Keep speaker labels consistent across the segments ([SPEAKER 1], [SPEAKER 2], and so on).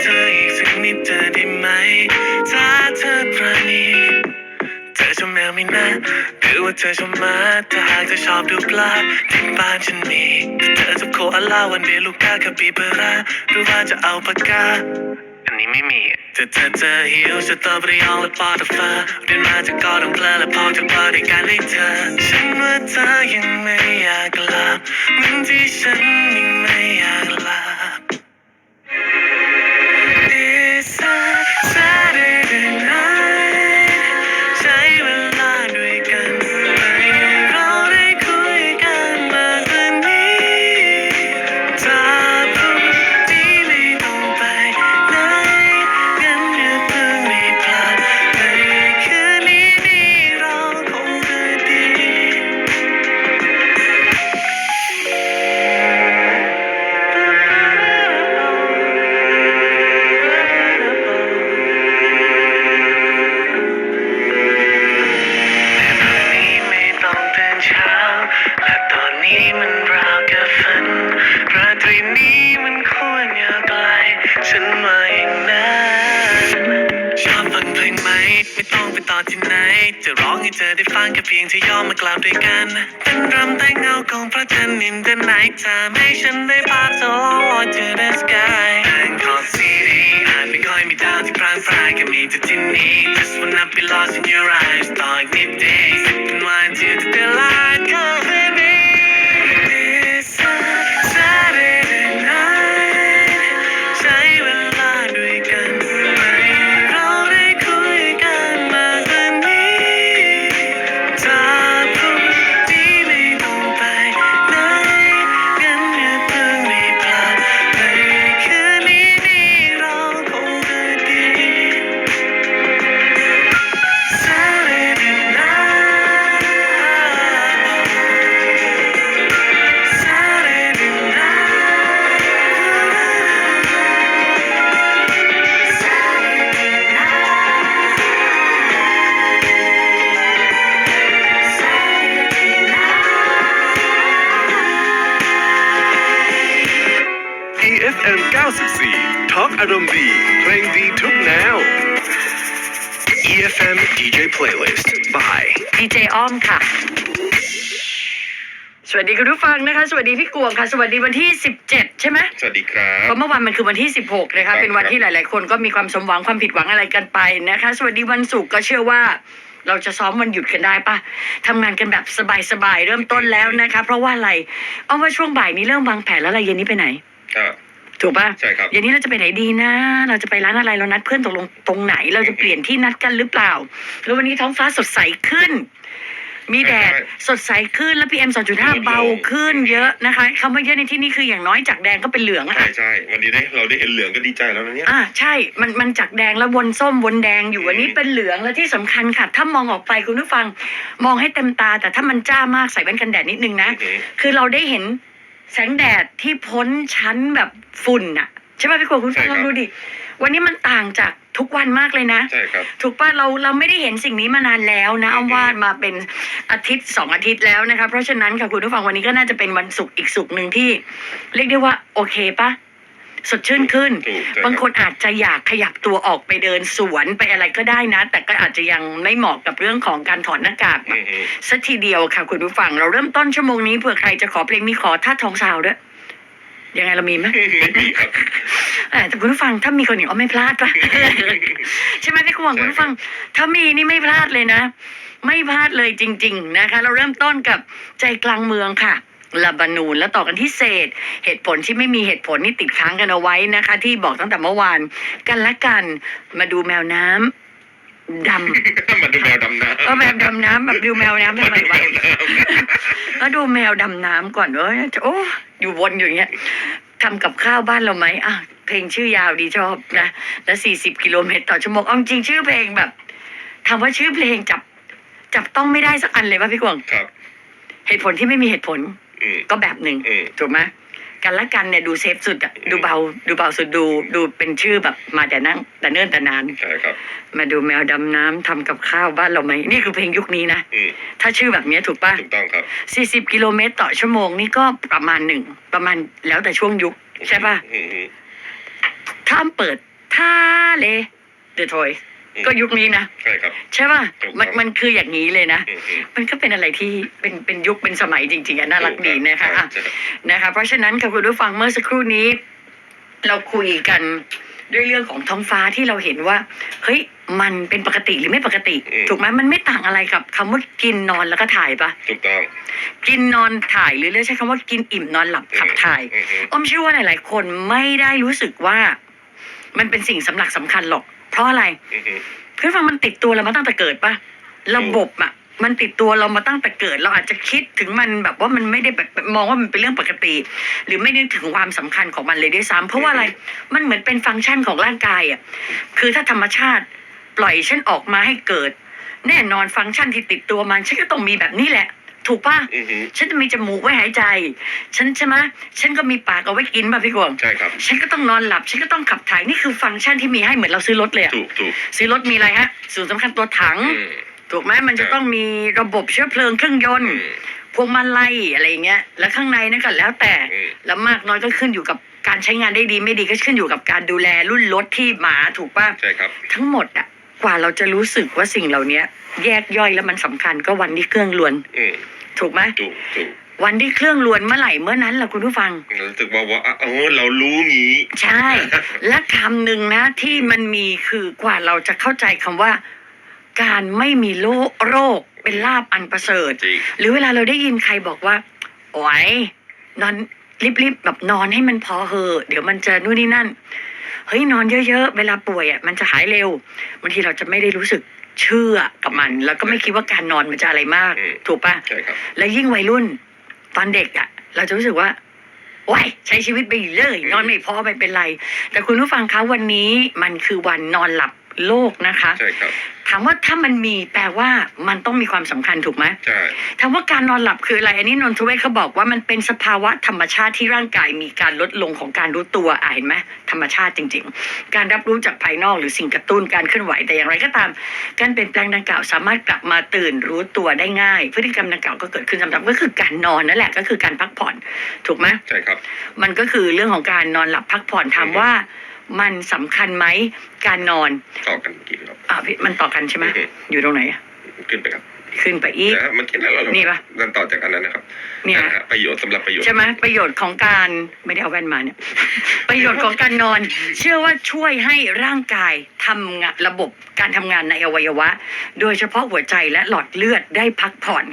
[SPEAKER 1] เธออีกสักนิดเธอได้ไหม ถ้าเธอประณีเธอชมแมวไหม่นะหรือว่าเธอชมหมาถ้าหากเธอชอบดูปลาที่บ้านฉันมีเธอจะโคอาล่าวันเดลูก้าคาปิบาร่าหรือว่าจะเอาปากกาอันนี้ไม่มีถ้าเธอเจอหิวสตอบอรี่ออลและปอตฟ้าเดินมาจากกอดองเพลอและพอจะเปิดด้กันให้เธอ ฉันว่าเธอยังไม่อยากกลับเหมือนที่ฉันยัง จะร้องให้เธอได้ฟังแค่เพียงเธอยอมมากล่าวด้วยกันเต้นรำแต่เงาของพระจันทร์ in the night time ให้ฉันได้พาเธอ low to the sky แห่งขอบซีรีอาจไม่ค่อยมีดาวที่พรางพรายก็มีแต่ที่นี่ just wanna be lost in your eyes ต่ออีกนิดเดียว
[SPEAKER 2] อารมณ์ดีเพลงดีทุกแนว EFM DJ Playlist by
[SPEAKER 3] ดีเจอ้อมค่ะ สวัสดีคุณผู้ฟังนะคะ สวัสดีพี่กวงค่ะ สวัสดีวันที่ 17 ใช่ไหม
[SPEAKER 4] สวัสดีครั
[SPEAKER 3] เพ
[SPEAKER 4] บ
[SPEAKER 3] ราะเมื่อวานมันคือวันที่ 16 นะคะ เป็นวันที่หลาย ๆ คนก็มีความสมหวังความผิดหวังอะไรกันไปนะคะ สวัสดีวันศุกร์ก็เชื่อว่า เราจะซ้อมวันหยุดกันได้ปะทำงานกันแบบสบาย ๆ เริ่มต้นแล้วนะคะ เพราะว่าอะไร เอาว่าช่วงบ่ายนี้เริ่มวางแผนแล้วอะไรเย็นนี้ไปไหน
[SPEAKER 4] อ่า
[SPEAKER 3] ถูกปะ
[SPEAKER 4] ใช่ครับ
[SPEAKER 3] เย็นนี้เราจะไปไหนดีนะ เราจะไปร้านอะไรเรานัดเพื่อนตกลงตรงไหน เราจะเปลี่ยนที่นัดกันหรือเปล่า แล้ววันนี้ท้องฟ้าสดใสขึ้น มีแดด
[SPEAKER 4] ใช่
[SPEAKER 3] สดใสขึ้นแล้วพีเอ็มสองจุดห้า
[SPEAKER 4] ลดลง
[SPEAKER 3] เบาขึ้นเยอะนะคะคำว่าเยอะในที่นี้คืออย่างน้อยจากแดงก็เป็นเหลืองอะ
[SPEAKER 4] ใช่
[SPEAKER 3] ค่ะ
[SPEAKER 4] ใช่วันนี้ได้เราได้เห็นเหลืองก็ดีใจแล้วนะเนี่ย
[SPEAKER 3] อ่าใช่มันมันจากแดงแล้ววนส้มวนแดงอยู่
[SPEAKER 4] อืม
[SPEAKER 3] วันนี้เป็นเหลืองและที่สำคัญค่ะ ถ้ามองออกไปคุณผู้ฟัง มองให้เต็มตา แต่ถ้ามันจ้ามากใส่แว่นกันแดดนิดนึงนะ
[SPEAKER 4] อือหือ
[SPEAKER 3] คือเราได้เห็น แสงแดดที่พ้นชั้นแบบฝุ่นอะใช่ป่ะพี่กวางคุณฟังลองดูดิ วันนี้มันต่างจากทุกวันมากเลยนะ
[SPEAKER 4] ใช่ครับ
[SPEAKER 3] ถูกป่ะเราเราไม่ได้เห็นสิ่งนี้มานานแล้วนะ
[SPEAKER 4] อื
[SPEAKER 3] อ้อ
[SPEAKER 4] ม
[SPEAKER 3] มว่ามาเป็นอาทิตย์สองอาทิตย์แล้วนะคะเพราะฉะนั้นค่ะคุณผู้ฟังวันนี้ก็น่าจะเป็นวันศุกร์อีกศุกร์หนึ่งที่ เรียกได้ว่าโอเคป่ะ สดชื่นขึ้น
[SPEAKER 4] ถูกใช่
[SPEAKER 3] บางคนอาจจะอยากขยับตัวออกไปเดินสวนไปอะไรก็ได้นะ แต่ก็อาจจะยังไม่เหมาะกับเรื่องของการถอดหน้ากากแบ
[SPEAKER 4] อื
[SPEAKER 3] บ
[SPEAKER 4] อหือ
[SPEAKER 3] สักทีเดียวค่ะคุณผู้ฟัง เราเริ่มต้นชั่วโมงนี้เผื่อใครจะขอเพลงมีขอท่าทองสาวด้วยยังไงเรามีไหม
[SPEAKER 4] ไม่มีครับ
[SPEAKER 3] เออแต่คุณผู้ฟังถ้ามีคนอย่างอ้อมไม่พลาดปะ ใช่ไหมพี่กวาง
[SPEAKER 4] ใช่
[SPEAKER 3] คุณผู้ฟัง ถ้ามีนี่ไม่พลาดเลยนะ ไม่พลาดเลยจริง ๆ นะคะ เราเริ่มต้นกับใจกลางเมืองค่ะ ลาบานูนแล้วต่อกันที่เศษ เหตุผลที่ไม่มีเหตุผลนี่ติดค้างกันเอาไว้นะคะ ที่บอกตั้งแต่เมื่อวาน กันละกันมาดูแมวน้ำดำ
[SPEAKER 4] มาดูแมวดำน้ำ
[SPEAKER 3] เออแมวดำน้ำแบบดูแมวน้ำทำไม
[SPEAKER 4] แม
[SPEAKER 3] วะ
[SPEAKER 4] วน้
[SPEAKER 3] แล้วดูแมวดำน้ำก่อนเอ้ยโอ้อยู่วนอยู่อย่างเงี้ยทำกับข้าวบ้านเราไหมอะเพลงชื่อยาวดีชอบนะแล้วสี่สิบกิโลเมตรต่อชั่วโมงเอาจริงชื่อเพลงแบบถามว่าชื่อเพลงจับ จับต้องไม่ได้สักอันเลยป่ะพี่กวางำ
[SPEAKER 4] ครับ
[SPEAKER 3] เหตุผลที่ไม่มีเหตุผล
[SPEAKER 4] อืม
[SPEAKER 3] ก็แบบหนึ่ง
[SPEAKER 4] อืม
[SPEAKER 3] ถูกไหมกันละกันเนี่ยดูเซฟสุดอะดูเบาดูเบาสุดดูดูเป็นชื่อแบบมาแต่นั่งแต่เนิ่นแต่นาน
[SPEAKER 4] ใช่ครับ
[SPEAKER 3] มาดูแมวดำน้ำทำกับข้าวบ้านเราไหมนี่คือเพลงยุคนี้นะ
[SPEAKER 4] อืม
[SPEAKER 3] ถ้าชื่อแบบเนี้ยถูกป่ะ
[SPEAKER 4] ถูกต้องครับ
[SPEAKER 3] สี่สิบกิโลเมตรต่อชั่วโมงนี่ก็ประมาณหนึ่งประมาณแล้วแต่ช่วงยุคใช่ป่ะ
[SPEAKER 4] อืมอืม
[SPEAKER 3] ถ้าอ้ำเปิดท่าเลเดอะทอย
[SPEAKER 4] อืม
[SPEAKER 3] ก็ยุคนี้นะ
[SPEAKER 4] ใช่ครับ
[SPEAKER 3] ใช่ป่ะ
[SPEAKER 4] ถูกต้อง
[SPEAKER 3] มันมันคืออย่างนี้เลยนะ
[SPEAKER 4] อืมอืม
[SPEAKER 3] มันก็เป็นอะไรที่เป็นเป็นยุคเป็นสมัยจริงๆอะน่ารักดีนะคะอะ
[SPEAKER 4] ใช่รับ
[SPEAKER 3] นะคะ เพราะฉะนั้นค่ะคุณผู้ฟังเมื่อสักครู่นี้ เราคุยกันด้วยเรื่องของท้องฟ้าที่เราเห็นว่า เฮ้ยมันเป็นปกติหรือไม่ปกติ ถูกไหมมันไม่ต่างอะไรกับคำว่ากินนอนแล้วก็ถ่ายปะ
[SPEAKER 4] ถูกต้อง
[SPEAKER 3] กินนอนถ่ายหรือเรียกใช้คำว่ากินอิ่มนอนหลับขับถ่าย
[SPEAKER 4] อืมอืม
[SPEAKER 3] อ้อมเชื่อว่าหลาย ๆ คนไม่ได้รู้สึกว่า มันเป็นสิ่งสำคัญสำคัญหรอก เพราะอะไร
[SPEAKER 4] อืมอืม
[SPEAKER 3] คือฟังมันติดตัวเรามาตั้งแต่เกิดปะระบบอะมันติดตัวเรามาตั้งแต่เกิด เราอาจจะคิดถึงมันแบบว่ามันไม่ได้แบบมองว่ามันเป็นเรื่องปกติ หรือไม่ได้ถึงความสำคัญของมันเลยด้วยซ้ำเพราะว่าอะไรมันเหมือนเป็นฟังก์ชันของร่างกายอะคือถ้าธรรมชาติปล่อยฉันออกมาให้เกิด แน่นอนฟังก์ชันที่ติดตัวมันฉันก็ต้องมีแบบนี้แหละ ถูกปะ
[SPEAKER 4] อืมอืม
[SPEAKER 3] ฉันจะมีจมูกไว้หายใจ ฉันใช่ไหมฉันก็มีปากเอาไว้กินป่ะพี่กวาง
[SPEAKER 4] ใช่ครับ
[SPEAKER 3] ฉันก็ต้องนอนหลับ ฉันก็ต้องขับถ่ายนี่คือฟังก์ชันที่มีให้เหมือนเราซื้อรถเลยอะ
[SPEAKER 4] ถูกถูก
[SPEAKER 3] ซื้อรถมีอะไรฮะส่วนสำคัญตัวถัง
[SPEAKER 4] อืม
[SPEAKER 3] ถูกไหมมันจะต้องมีระบบเชื้อเพลิงเครื่องยน
[SPEAKER 4] อื
[SPEAKER 3] ต์
[SPEAKER 4] ม
[SPEAKER 3] พวงมาลัยอะไรอย่างเงี้ย แล้วข้างในนั่นก็แล้วแต่
[SPEAKER 4] อืม
[SPEAKER 3] แล้วมากน้อยก็ขึ้นอยู่กับการใช้งานได้ดีไม่ดีก็ขึ้นอยู่กับการดูแลรุ่นรถที่หมาถูกป่ะ
[SPEAKER 4] ใช่ครับ
[SPEAKER 3] ทั้งหมดอะ กว่าเราจะรู้สึกว่าสิ่งเหล่านี้แยกย่อยแล้วมันสำคัญก็วันที่เครื่องลวน
[SPEAKER 4] อืม
[SPEAKER 3] ถูกไหม
[SPEAKER 4] ถูกถูก
[SPEAKER 3] วันที่เครื่องลวนเมื่อไหร่เมื่อนั้นแหละคุณผู้ฟัง
[SPEAKER 4] รู้สึกว่าว่าเออเรารู้งี้
[SPEAKER 3] ใช่ และคำหนึ่งนะที่มันมีคือกว่าเราจะเข้าใจคำว่า การไม่มีโรคโรคเป็นลาบอันประเสริฐ
[SPEAKER 4] จริง
[SPEAKER 3] หรือเวลาเราได้ยินใครบอกว่า โอ้ยนอนรีบๆแบบนอนให้มันพอเหอะเดี๋ยวมันจะนู่นนี่นั่น เฮ้ยนอนเยอะๆ เวลาป่วยอะมันจะหายเร็วบางทีเราจะไม่ได้รู้สึกเชื่อกับมัน แล้วก็ไม่คิดว่าการนอนมันจะอะไรมาก
[SPEAKER 4] อืม
[SPEAKER 3] ถูกปะ
[SPEAKER 4] ใช่ครับ
[SPEAKER 3] และยิ่งวัยรุ่น ตอนเด็กอะ เราจะรู้สึกว่าว้ายใช้ชีวิตไปเลย นอนไม่พอไม่เป็นไร แต่คุณผู้ฟังคะวันนี้มันคือวันนอนหลับ โลกนะคะ
[SPEAKER 4] ใช่ครับ
[SPEAKER 3] ถามว่าถ้ามันมีแปลว่ามันต้องมีความสำคัญถูกไหม
[SPEAKER 4] ใช่
[SPEAKER 3] ถามว่าการนอนหลับคืออะไร อันนี้นนทเวศเขาบอกว่ามันเป็นสภาวะธรรมชาติที่ร่างกายมีการลดลงของการรู้ตัวอะเห็นไหมธรรมชาติจริง ๆ การรับรู้จากภายนอกหรือสิ่งกระตุ้นการเคลื่อนไหวแต่อย่างไรก็ตาม การเปลี่ยนแปลงดังกล่าวสามารถกลับมาตื่นรู้ตัวได้ง่าย พฤติกรรมดังกล่าวก็เกิดขึ้นซ้ำๆก็คือการนอนนั่นแหละก็คือการพักผ่อนถูกไหม
[SPEAKER 4] ใช่ครับ
[SPEAKER 3] มันก็คือเรื่องของการนอนหลับพักผ่อนถามว่า มันสำคัญไหมการนอน
[SPEAKER 4] ต่อกันกี่ครับ
[SPEAKER 3] อะพี่มันต่อกันใช่ไหม
[SPEAKER 4] อือฮึ
[SPEAKER 3] อยู่ตรงไหนอะ
[SPEAKER 4] ขึ้นไปครับ
[SPEAKER 3] ขึ้นไปอีก
[SPEAKER 4] นะมันเขียนแล้วเรา
[SPEAKER 3] นี่ปะ
[SPEAKER 4] นั่นต่อจากอันนั้นนะครับ
[SPEAKER 3] เนี่ยะ
[SPEAKER 4] ฮะประโยชน์สำหรับประโยชน์
[SPEAKER 3] ใช่ไหมประโยชน์ของการไม่ได้เอาแว่นมาเนี่ย ประโยชน์ของการนอน เชื่อว่าช่วยให้ร่างกายทำงานระบบการทำงานในอวัยวะ โดยเฉพาะหัวใจและหลอดเลือดได้พักผ่อน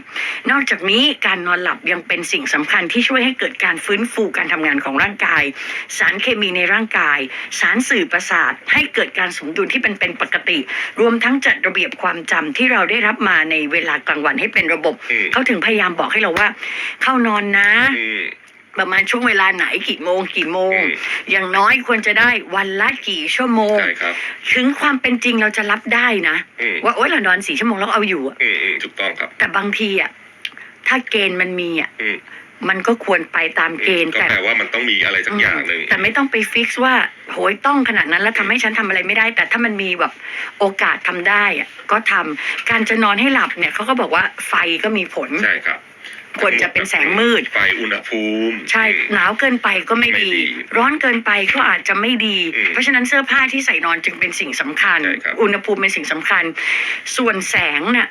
[SPEAKER 3] นอกจากนี้การนอนหลับยังเป็นสิ่งสำคัญที่ช่วยให้เกิดการฟื้นฟูการทำงานของร่างกาย สารเคมีในร่างกาย สารสื่อประสาท ให้เกิดการสมดุลที่เป็นเป็นปกติ รวมทั้งจัดระเบียบความจำที่เราได้รับมาในเวลากลางวันให้เป็นระบบ
[SPEAKER 4] อืม
[SPEAKER 3] เขาถึงพยายามบอกให้เราว่า เข้านอนนะ
[SPEAKER 4] อืม
[SPEAKER 3] ประมาณช่วงเวลาไหนกี่โมงกี่โมง
[SPEAKER 4] อืม
[SPEAKER 3] อย่างน้อยควรจะได้วันละกี่ชั่วโมง
[SPEAKER 4] ใช่ครับ
[SPEAKER 3] ถึงความเป็นจริงเราจะรับได้นะ
[SPEAKER 4] อืม
[SPEAKER 3] ว่าโอ๊ยเรานอนสี่ชั่วโมงแล้วเอาอยู่อะ
[SPEAKER 4] อืมอืมถูกต้องครับ
[SPEAKER 3] แต่บางทีอะถ้าเกณฑ์มันมีอะ
[SPEAKER 4] อืม
[SPEAKER 3] มันก็ควรไปตามเกณฑ์
[SPEAKER 4] ก็
[SPEAKER 3] แต่
[SPEAKER 4] แปลว่ามันต้องมีอะไรสักอย่างหนึ่ง
[SPEAKER 3] แต่ไม่ต้องไปฟิกซ์ว่าโหยต้องขนาดนั้นแล้วทำให้ฉันทำอะไรไม่ได้ แต่ถ้ามันมีแบบโอกาสทำได้อะก็ทำการจะนอนให้หลับเนี่ยเขาก็บอกว่าไฟก็มีผล
[SPEAKER 4] ใช่ครับ
[SPEAKER 3] ควรจะเป็นแสงมืด
[SPEAKER 4] ไฟอุณหภูมิ
[SPEAKER 3] ใช่หนาวเกินไปก็ไม่ดี
[SPEAKER 4] ไม่ดี
[SPEAKER 3] ร้อนเกินไปก็อาจจะไม่ดี
[SPEAKER 4] อืม
[SPEAKER 3] เพราะฉะนั้นเสื้อผ้าที่ใส่นอนจึงเป็นสิ่งสำคัญ
[SPEAKER 4] ใช่ครับ
[SPEAKER 3] อุณหภูมิเป็นสิ่งสำคัญ ส่วนแสงเนี่ย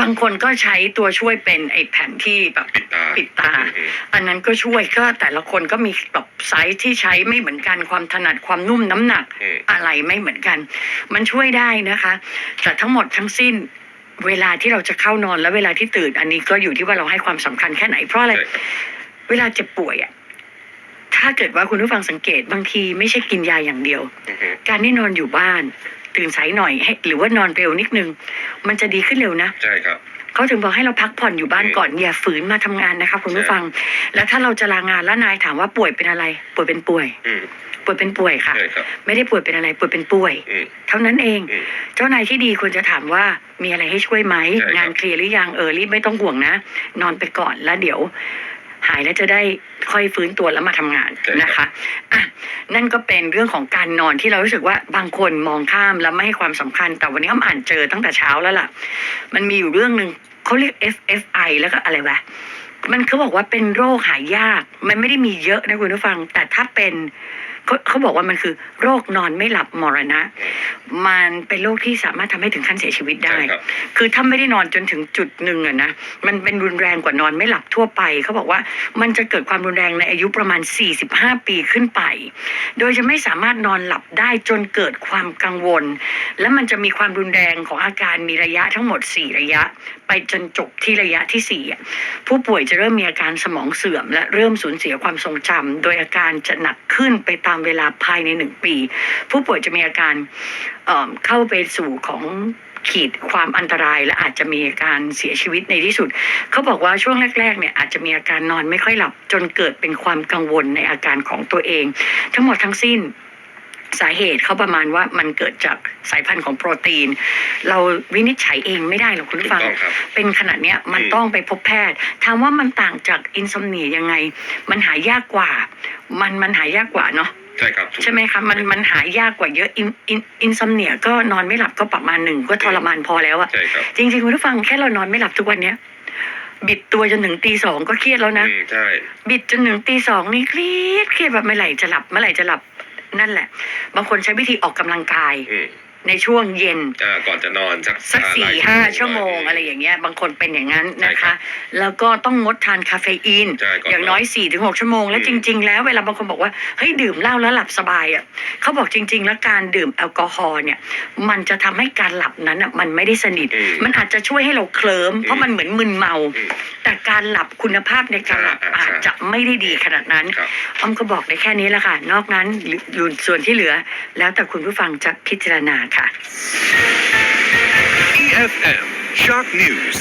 [SPEAKER 3] บางคนก็ใช้ตัวช่วยเป็นไอ้แผ่นที่แบบ
[SPEAKER 4] ปิดตา
[SPEAKER 3] ปิดตา
[SPEAKER 4] อืม
[SPEAKER 3] อันนั้นก็ช่วยก็แต่ละคนก็มีแบบไซส์ที่ใช้ไม่เหมือนกันความถนัดความนุ่มน้ำหนัก
[SPEAKER 4] อืม
[SPEAKER 3] อะไรไม่เหมือนกัน มันช่วยได้นะคะ แต่ทั้งหมดทั้งสิ้นเวลาที่เราจะเข้านอนและเวลาที่ตื่น อันนี้ก็อยู่ที่ว่าเราให้ความสำคัญแค่ไหนเพราะอะไร
[SPEAKER 4] ใช่ครับ
[SPEAKER 3] เวลาเจ็บป่วยอะถ้าเกิดว่าคุณผู้ฟังสังเกตบางทีไม่ใช่กินยาอย่างเดียว
[SPEAKER 4] อือฮึ
[SPEAKER 3] การที่นอนอยู่บ้าน ตื่นสายหน่อยให้หรือว่านอนเร็วนิดนึง มันจะดีขึ้นเร็วนะ
[SPEAKER 4] ใช่ครับ
[SPEAKER 3] เขาถึงบอกให้เราพักผ่อนอยู่บ้าน
[SPEAKER 4] อืม
[SPEAKER 3] ก่อนอย่าฝืนมาทำงานนะคะคุณผู้ฟัง แล้วถ้าเราจะลางานแล้วนายถามว่าป่วยเป็นอะไร ป่วยเป็นป่วย
[SPEAKER 4] อืม
[SPEAKER 3] ป่วยเป็นป่วยค่ะ
[SPEAKER 4] ใช่ครับ
[SPEAKER 3] ไม่ได้ป่วยเป็นอะไรป่วยเป็นป่วย
[SPEAKER 4] อืม
[SPEAKER 3] เท่านั้นเอง
[SPEAKER 4] อืม
[SPEAKER 3] เจ้านายที่ดีควรจะถามว่ามีอะไรให้ช่วยไหม
[SPEAKER 4] ใช่ครับ
[SPEAKER 3] งานเคลียร์หรือยังเออรีบไม่ต้องห่วงนะ นอนไปก่อนแล้วเดี๋ยว หายแล้วจะได้ค่อยฟื้นตัวแล้วมาทำงานนะคะอะนั่นก็เป็นเรื่องของการนอนที่เรารู้สึกว่าบางคนมองข้ามแล้วไม่ให้ความสำคัญ แต่วันนี้อ้อมอ่านเจอตั้งแต่เช้าแล้วล่ะ มันมีอยู่เรื่องหนึ่งเขาเรียก FFI แล้วก็อะไรวะมันเขาบอกว่าเป็นโรคหายาก มันไม่ได้มีเยอะนะคุณผู้ฟัง แต่ถ้าเป็น เขาเขาบอกว่ามันคือโรคนอนไม่หลับมรณะ มันเป็นโรคที่สามารถทำให้ถึงขั้นเสียชีวิตได้
[SPEAKER 4] ใช่ครับ
[SPEAKER 3] คือถ้าไม่ได้นอนจนถึงจุดหนึ่งอะนะมันเป็นรุนแรงกว่านอนไม่หลับทั่วไป เขาบอกว่ามันจะเกิดความรุนแรงในอายุประมาณ 45 ปีขึ้นไป โดยจะไม่สามารถนอนหลับได้จนเกิดความกังวล และมันจะมีความรุนแรงของอาการมีระยะทั้งหมด 4 ระยะ ไปจนจบที่ระยะที่4อะผู้ป่วยจะเริ่มมีอาการสมองเสื่อม และเริ่มสูญเสียความทรงจำโดยอาการจะหนักขึ้นไปตามเวลาภายในหนึ่งปี ผู้ป่วยจะมีอาการเอิ่มเข้าไปสู่ของขีดความอันตรายและอาจจะมีอาการเสียชีวิตในที่สุด เขาบอกว่าช่วงแรกๆเนี่ยอาจจะมีอาการนอนไม่ค่อยหลับ จนเกิดเป็นความกังวลในอาการของตัวเอง ทั้งหมดทั้งสิ้นสาเหตุเขาประมาณว่ามันเกิดจากสายพันธุ์ของโปรตีน เราวินิจฉัยเองไม่ได้หรอกคุณ
[SPEAKER 4] ถู
[SPEAKER 3] ผู้
[SPEAKER 4] ก
[SPEAKER 3] ฟัง
[SPEAKER 4] ต้องครับ
[SPEAKER 3] เป็นขนาดเนี้ยมัน
[SPEAKER 4] อืม
[SPEAKER 3] ต้องไปพบแพทย์ถามว่ามันต่างจากอินซอมเนียยังไง มันหายากกว่า มันมันหายากกว่าเนาะ
[SPEAKER 4] ใช่ครับถูก
[SPEAKER 3] ใช่ไหมคะมันมันหายากกว่าเยอะอินอินอินซอมเนียก็นอนไม่หลับก็ประมาณหนึ่งก็ทรมานพอแล้วอะ
[SPEAKER 4] ใช่ครับ
[SPEAKER 3] จริงๆคุณผู้ฟังแค่เรานอนไม่หลับทุกวันเนี้ยบิดตัวจนถึงตีสองก็เครียดแล้วนะ
[SPEAKER 4] อืมใช่
[SPEAKER 3] บิดจนถึงตีสองนี่เครียดเครียดแบบเมื่อไหร่จะหลับเมื่อไหร่จะหลับนั่นแหละ บางคนใช้วิธีออกกำลังกาย
[SPEAKER 4] อืม
[SPEAKER 3] ในช่วงเย็น
[SPEAKER 4] อ่าก่อนจะนอนสัก
[SPEAKER 3] สัก
[SPEAKER 4] อ่
[SPEAKER 3] สี่
[SPEAKER 4] ลย
[SPEAKER 3] ห้าชั่วโมงอะไรอย่างเงี้ยบางคนเป็นอย่างนั้นนะ
[SPEAKER 4] ใช่ครั
[SPEAKER 3] คะ
[SPEAKER 4] บ
[SPEAKER 3] แล้วก็ต้องงดทานคาเฟอีน
[SPEAKER 4] ใช่ก่อน
[SPEAKER 3] อย่างน้อย4ี่ถึงหชั่วโมง และ
[SPEAKER 4] อื
[SPEAKER 3] จ
[SPEAKER 4] ม
[SPEAKER 3] ริง ๆ แล้วเวลาบางคนบอกว่าเฮ้ยดื่มเหล้าแล้วหลับสบายอะเขาบอกจริง ๆ แล้วการดื่มแอลกอฮอล์เนี่ยมันจะทำให้การหลับนั้นอะมันไม่ได้สนิท
[SPEAKER 4] อืม
[SPEAKER 3] มันอาจจะช่วยให้เราเคลิ้มเพราะมันเหมือนมึนเมา
[SPEAKER 4] อืม
[SPEAKER 3] แต่การหลับคุณภาพในการหลับ
[SPEAKER 4] อ่า
[SPEAKER 3] อาจ
[SPEAKER 4] ใช่
[SPEAKER 3] จะไม่ได้ดีขนาดนั้น
[SPEAKER 4] ครับ
[SPEAKER 3] อ้อมก็บอกได้แค่นี้แหละค่ะ นอกนั้นหรือส่วนที่เหลือ แล้วแต่คุณผู้ฟังจะพิจารณาค่ะ
[SPEAKER 2] EFM Shock News